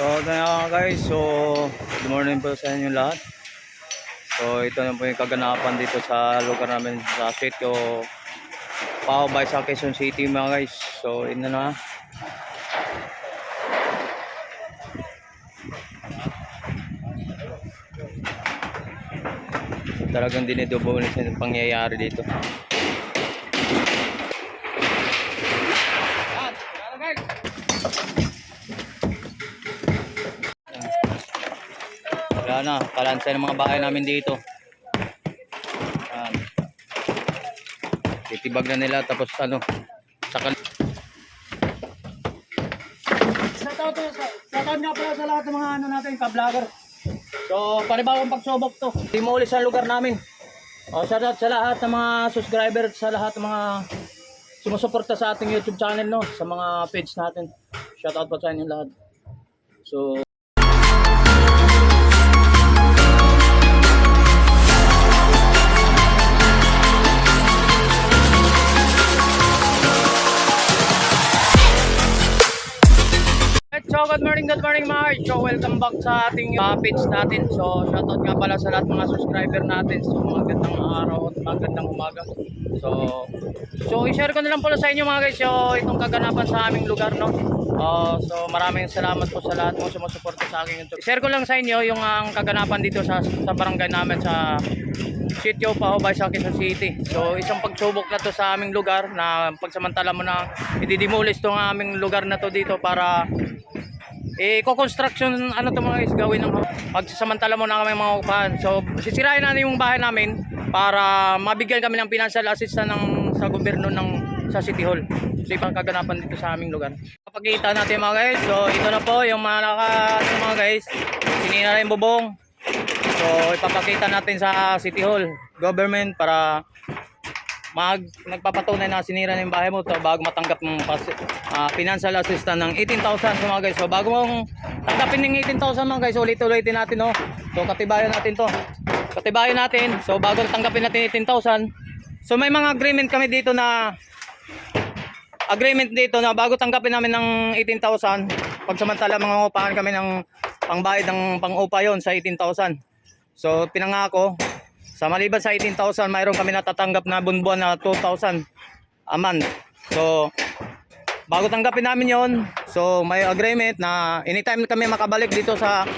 So, ito na guys. So, good morning po sa inyo lahat. So, ito na po yung kaganapan dito sa lugar namin sa sitio Pao by sa Quezon City mga guys. So, ito na. Talagang dinidobonis yung pangyayari dito. Wala na, kalansay ng mga bahay namin dito. Titibag na nila tapos ano, sakal. Shoutout nga pala sa lahat ng mga ano natin, ka-vlogger. So, panibawang pagsubok to. Di mo ulit sa lugar namin. O, shoutout sa lahat ng mga subscriber, sa lahat ng mga sumusuporta sa ating YouTube channel, no? Sa mga page natin. Shoutout po sa inyo lahat. So, good morning, good morning mga guys. So, welcome back sa ating uh, page natin. So, shoutout nga pala sa lahat mga subscriber natin. So, magandang araw at magandang umaga. So, so i-share ko na lang pala sa inyo mga guys. So, itong kaganapan sa aming lugar, no? Uh, so, maraming salamat po sa lahat ng sumusuporta sa akin. I-share ko lang sa inyo yung ang kaganapan dito sa, sa barangay namin sa Sitio Pahobay sa Quezon City. So, isang pagsubok na to sa aming lugar na pagsamantala mo na ididemolis tong aming lugar na to dito para eh, construction ano to mga guys, gawin ng pagsasamantala mo na kami mga upahan. So, sisirain natin yung bahay namin para mabigyan kami ng financial assistance ng sa gobyerno ng sa City Hall. So, ibang kaganapan dito sa aming lugar. Papakita natin mga guys. So, ito na po yung mga naka, ano, mga guys. Sinina na yung bubong. So, ipapakita natin sa City Hall government para mag nagpapatunay na sinira na yung bahay mo to bago matanggap ng ah, financial assistance ng 18,000 so mga guys. So bago mong tanggapin ng 18,000 mga guys, ulit-ulitin natin no. So katibayan natin to. Katibayan natin. So bago tanggapin natin 18,000. So may mga agreement kami dito na agreement dito na bago tanggapin namin ng 18,000, pagsamantala mga upahan kami ng pangbayad ng pang-upa yon sa 18,000. So pinangako sa maliban sa 18,000, mayroon kami natatanggap na bunbuan na 2,000 a month. So, bago tanggapin namin yon so may agreement na anytime kami makabalik dito sa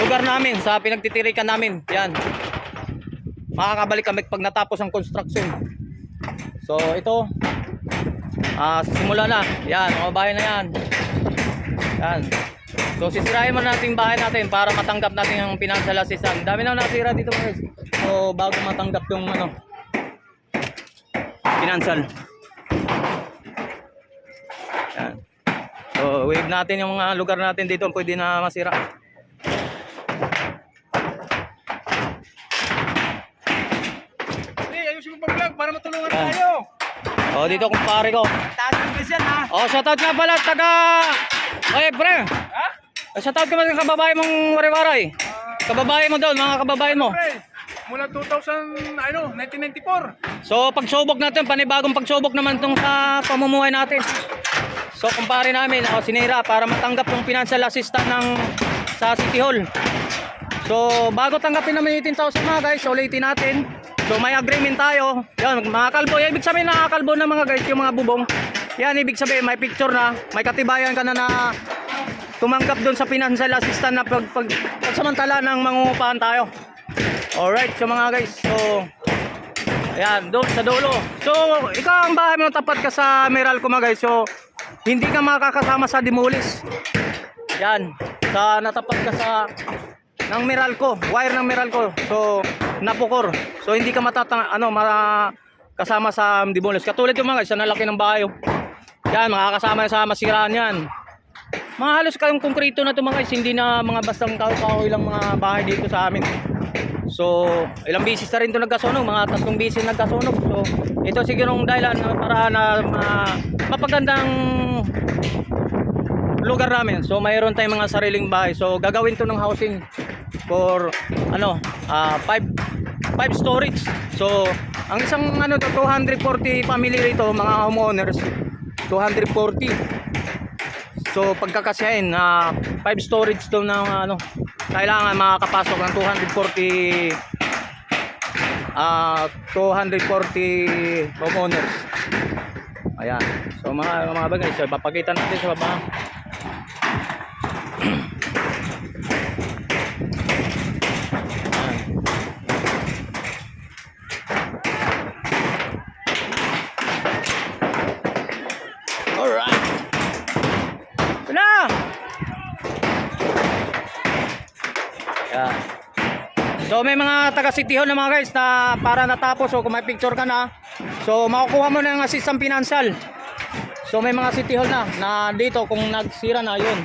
lugar namin, sa pinagtitirikan namin. Yan. Makakabalik kami pag natapos ang construction. So, ito. Ah, simula na. Yan, mga bahay na yan. Yan. So, sisirahin mo natin bahay natin para matanggap natin yung financial assistance. Dami na nasira dito guys. So, bago matanggap yung ano, financial. Yan. So, wave natin yung mga lugar natin dito pwede na masira. Hey, ayusin mo pag-vlog para matulungan Ah. tayo. O, dito kumpare ko. Taas yung bilis yan, ha? O, shoutout nga pala, taga... Oye, pre. Ha? O, shoutout ka sa kababae mong wari-waray? Kababae mo doon, mga kababae mo. Pre, mula 2000, ano, 1994. So, pagsubok natin, panibagong pagsubok naman itong sa pamumuhay natin. So, kumpare namin, ako sinira para matanggap yung financial assistance ng sa City Hall. So, bago tanggapin naman yung 18,000 mga guys, ulitin natin. So, may agreement tayo. Yan, mga kalbo. Yan, ibig sabihin na kalbo na mga guys, yung mga bubong. Yan, ibig sabihin, may picture na, may katibayan ka na na tumanggap doon sa financial assistance na pag, pag, pagsamantala ng mangungupahan tayo. Alright, so mga guys, so Ayan, doon sa dulo. So, ikaw ang bahay mo tapat ka sa Meralco mga guys. So, hindi ka makakasama sa demolish. Yan, sa natapat ka sa ng Meralco, wire ng Meralco. So, napukor. So, hindi ka matatang ano, ma kasama sa demolish. Katulad yung mga guys, sa nalaki ng bahay. oh. Yan, makakasama sa masiraan yan. Mga halos kayong konkrito na ito mga guys, hindi na mga bastang kahoy lang mga bahay dito sa amin. So, ilang bisis na rin ito nagkasunog, mga tatlong bisis nagkasunog. So, ito siguro ang dahilan na para na ma- mapagandang lugar namin. So, mayroon tayong mga sariling bahay. So, gagawin to ng housing for ano, ah five five storage. So, ang isang ano to 240 family rito, mga homeowners, 240. So pagkakasyahin na 5 storage to ng ano kailangan makakapasok ng 240 ah 240 homeowners. Ayan. So mga mga bagay, so papakita natin sa baba. Alright. Ito na! Ayan. So may mga taga City Hall na mga guys na para natapos o kung may picture ka na so makukuha mo na ng assistant financial. So may mga City Hall na na dito kung nagsira na yun.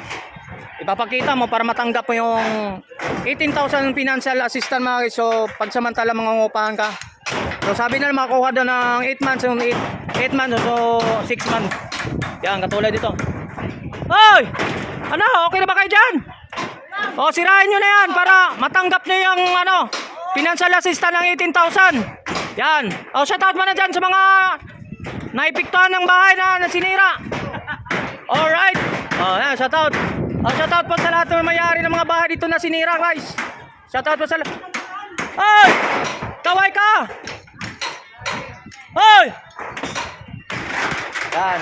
Ipapakita mo para matanggap mo yung 18,000 financial assistant mga guys. So pagsamantala mangungupahan ka. So sabi nila makukuha daw ng 8 months yung 8, 8 months so 6 months. Yan katulad dito. Hoy! Ano? Okay na ba kayo dyan? O, sirain nyo na yan para matanggap nyo yung ano, financial assistant ng 18,000. Yan. O, shoutout mo na dyan sa mga naipiktuhan ng bahay na nasinira. Alright. O, yan, shoutout. O, shoutout po sa lahat ng mayari ng mga bahay dito na sinira, guys. Shoutout po sa lahat. Hoy! Kaway ka! Hoy! Yan.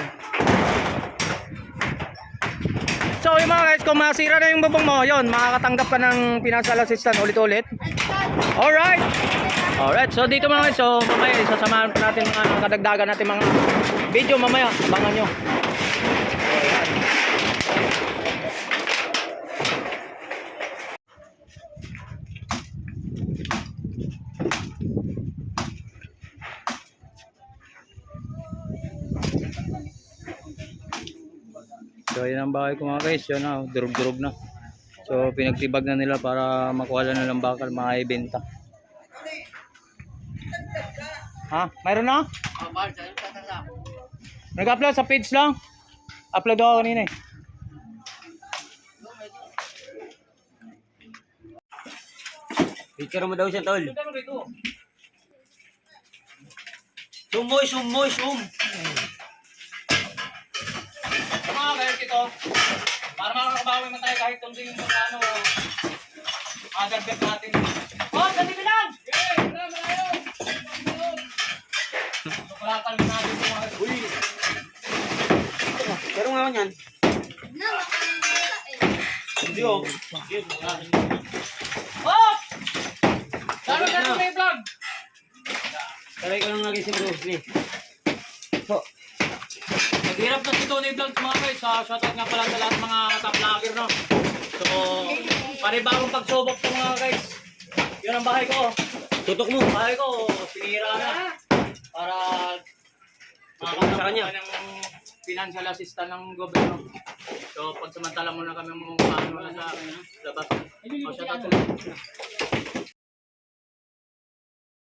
So yung mga guys, kung masira na yung bubong mo, yon makakatanggap ka ng financial assistance ulit-ulit. Alright. Alright, so dito mga guys, so mamaya isasamahan pa natin mga kadagdagan natin mga video mamaya. Abangan nyo. So yan ang bahay ko mga guys, yun na, durug-durug na. So pinagtibag na nila para makuha lang ng bakal, maibenta. Ha? Mayroon na? Nag-upload sa page lang? Upload ako kanina eh. Picture mo daw siya, tol. Sumoy, sumoy, sum. So mga guys, ito, para makakabawi man tayo kahit kung yung mga ano, other bet natin. Oh, sandali lang! Okay, wala, malayo! So, kalakal mo natin yung mga Uy. Pero nga yan. Hindi oh. Oh! Lalo ka na may vlog! Taray ko lang lagi si Bruce Lee. Po. Naghirap na si Tony Vlog mga guys. Uh, shoutout nga pala sa lahat mga top vlogger no. So, panibagong pagsubok to mga guys. Yun ang bahay ko. Tutok mo. Bahay ko, sinira na. Para makakamit Sa kanya. ka ng financial assistant ng gobyerno. So, pagsamantala muna kami mga paano na sa labas. O, shoutout sa lahat.